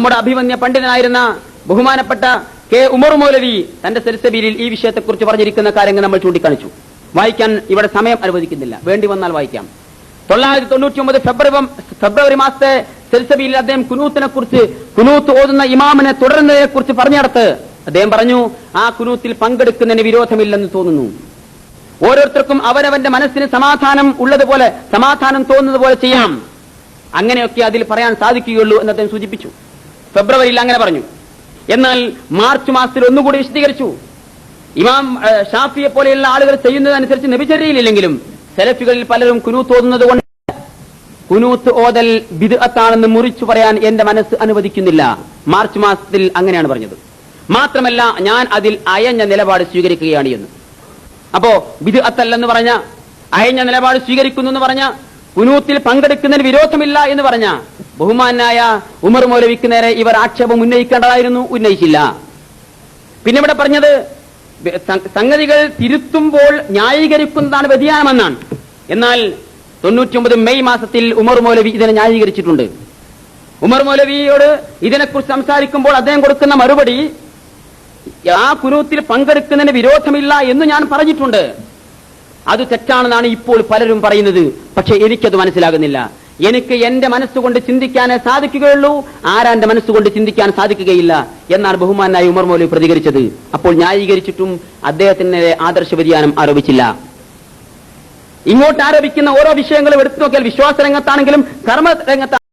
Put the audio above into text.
നമ്മുടെ അഭിമന്യ പണ്ഡിതനായിരുന്ന ബഹുമാനപ്പെട്ട കെ ഉമർ മൗലവി തന്റെ സെൽസബീലിൽ ഈ വിഷയത്തെക്കുറിച്ച് പറഞ്ഞിരിക്കുന്ന കാര്യങ്ങൾ നമ്മൾ ചൂണ്ടിക്കാണിച്ചു. വായിക്കാൻ ഇവിടെ സമയം അനുവദിക്കുന്നില്ല. വേണ്ടി വന്നാൽ വായിക്കാം. തൊള്ളായിരത്തി തൊണ്ണൂറ്റി ഒമ്പത് ഫെബ്രുവരി ഫെബ്രുവരി മാസത്തെ സെൽസബിയിൽ അദ്ദേഹം കുനൂത്തിനെ കുറിച്ച് കുനൂത്ത് ഓതുന്ന ഇമാമിനെ തുടരുന്നതിനെ കുറിച്ച് പറഞ്ഞിടത്ത് അദ്ദേഹം പറഞ്ഞു ആ കുനൂത്തിൽ പങ്കെടുക്കുന്നതിന് വിരോധമില്ലെന്ന് തോന്നുന്നു. ഓരോരുത്തർക്കും അവരവന്റെ മനസ്സിന് സമാധാനം ഉള്ളതുപോലെ സമാധാനം തോന്നുന്നത് പോലെ ചെയ്യാം. അങ്ങനെയൊക്കെ അതിൽ പറയാൻ സാധിക്കുകയുള്ളൂ എന്ന് അദ്ദേഹം സൂചിപ്പിച്ചു. ഫെബ്രുവരിയിൽ അങ്ങനെ പറഞ്ഞു. എന്നാൽ മാർച്ച് മാസത്തിൽ ഒന്നുകൂടി വിശദീകരിച്ചു. ഇമാം ഷാഫിയെ പോലെയുള്ള ആളുകൾ ചെയ്യുന്നതനുസരിച്ച് നബിചര്യയിലില്ലെങ്കിലും സെലഫികളിൽ പലരും കുനൂത്ത് ഓതുന്നത് കൊണ്ട് കുനൂത്ത് ഓതൽ ബിദ്അത്താണെന്ന് മുറിച്ചു പറയാൻ എന്റെ മനസ്സ് അനുവദിക്കുന്നില്ല. മാർച്ച് മാസത്തിൽ അങ്ങനെയാണ് പറഞ്ഞത്. മാത്രമല്ല ഞാൻ അതിൽ അയഞ്ഞ നിലപാട് സ്വീകരിക്കുകയാണ് എന്ന്. അപ്പോ ബിദ്അത്തല്ലെന്ന് പറഞ്ഞ അയഞ്ഞ നിലപാട് സ്വീകരിക്കുന്നു എന്ന് പറഞ്ഞ കുനൂത്തിൽ പങ്കെടുക്കുന്നതിന് വിരോധമില്ല എന്ന് പറഞ്ഞ ബഹുമാനായ ഉമർ മൗലവിക്ക് നേരെ ഇവർ ആക്ഷേപം ഉന്നയിക്കേണ്ടതായിരുന്നു ഉന്നയിച്ചില്ല. പിന്നെ ഇവിടെ പറഞ്ഞത് സംഗതികൾ തിരുത്തുമ്പോൾ ന്യായീകരിക്കുന്നതാണ് വ്യതിയാനമെന്നാണ്. എന്നാൽ തൊണ്ണൂറ്റിയൊമ്പത് മെയ് മാസത്തിൽ ഉമർ മൗലവി ഇതിനെ ന്യായീകരിച്ചിട്ടുണ്ട്. ഉമർ മൗലവിയോട് ഇതിനെക്കുറിച്ച് സംസാരിക്കുമ്പോൾ അദ്ദേഹം കൊടുക്കുന്ന മറുപടി ആ കുനൂത്തിൽ പങ്കെടുക്കുന്നതിന് വിരോധമില്ല എന്ന് ഞാൻ പറഞ്ഞിട്ടുണ്ട്. അത് തെറ്റാണെന്നാണ് ഇപ്പോൾ പലരും പറയുന്നത്. പക്ഷെ എനിക്കത് മനസ്സിലാകുന്നില്ല. എനിക്ക് എന്റെ മനസ്സുകൊണ്ട് ചിന്തിക്കാനേ സാധിക്കുകയുള്ളൂ. ആരാന്റെ മനസ്സുകൊണ്ട് ചിന്തിക്കാൻ സാധിക്കുകയില്ല എന്നാണ് ബഹുമാനായി ഉമർ മൗലി പ്രതികരിച്ചത്. അപ്പോൾ ന്യായീകരിച്ചിട്ടും അദ്ദേഹത്തിന് ആദർശ വ്യതിയാനം ആരോപിച്ചില്ല. ഇങ്ങോട്ട് ആരോപിക്കുന്ന ഓരോ വിഷയങ്ങളും എടുത്തു നോക്കിയാൽ വിശ്വാസ രംഗത്താണെങ്കിലും കർമ്മ